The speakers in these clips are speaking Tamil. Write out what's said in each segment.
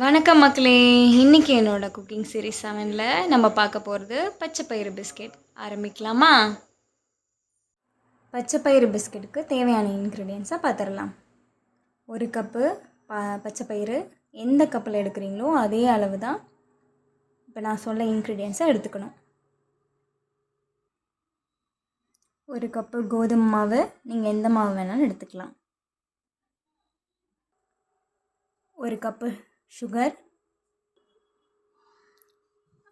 வணக்கம் மக்களே. இன்றைக்கி என்னோடய குக்கிங் சீரீஸ் செவனில் நம்ம பார்க்க போகிறது பச்சை பயிறு பிஸ்கெட் ஆரம்பிக்கலாமா? பச்சை பயிறு பிஸ்கெட்டுக்கு தேவையான இன்க்ரீடியன்ஸை பார்த்துடலாம் ஒரு கப்பு ப பச்சை பயிறு எந்த கப்பில் எடுக்கிறீங்களோ அதே அளவு தான் இப்போ நான் சொல்ல இன்க்ரீடியன்ஸை எடுத்துக்கணும். ஒரு கப்பு கோதுமை மாவு நீங்கள் எந்த மாவு வேணாலும் எடுத்துக்கலாம். ஒரு கப்பு சுகர்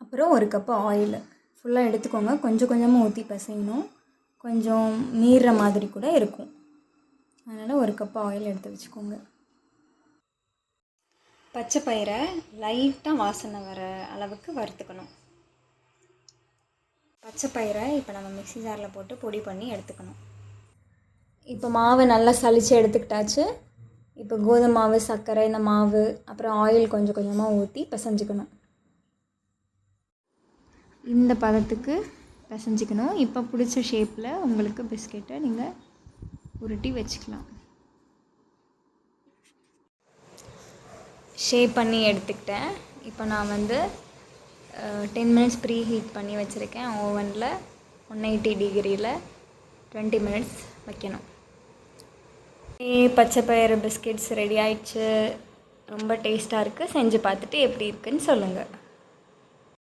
அப்புறம் ஒரு கப்பு ஆயில் ஃபுல்லாக எடுத்துக்கோங்க. கொஞ்சம் கொஞ்சமாக ஊற்றி பசையணும். கொஞ்சம் மீறுற மாதிரி கூட இருக்கும். அதனால் ஒரு கப்பு ஆயில் எடுத்து வச்சுக்கோங்க. பச்சை பயிரை லைட்டாக வாசனை வர அளவுக்கு வறுத்துக்கணும். பச்சை பயிரை இப்போ நம்ம மிக்ஸி ஜாரில் போட்டு பொடி பண்ணி எடுத்துக்கணும். இப்போ மாவை நல்லா சலித்து எடுத்துக்கிட்டாச்சு. இப்போ கோதுமை மாவு சர்க்கரை இந்த மாவு அப்புறம் ஆயில் கொஞ்சம் கொஞ்சமாக ஊற்றி பிசைஞ்சிக்கணும். இந்த பதத்துக்கு பிசைஞ்சிக்கணும். இப்போ பிடிச்ச ஷேப்பில் உங்களுக்கு பிஸ்கெட்டை நீங்கள் உருட்டி வச்சுக்கலாம். ஷேப் பண்ணி எடுத்துக்கிட்டேன். இப்போ நான் வந்து டென் மினிட்ஸ் ப்ரீ ஹீட் பண்ணி வச்சுருக்கேன். ஓவனில் ஒன் எயிட்டி டிகிரியில் டுவெண்ட்டி மினிட்ஸ் வைக்கணும். பச்சை பயிறு பிஸ்கெட்ஸ் ரெடி ஆயிடுச்சு. ரொம்ப டேஸ்ட்டாக இருக்குது செஞ்சு பார்த்துட்டு எப்படி இருக்குன்னு சொல்லுங்கள்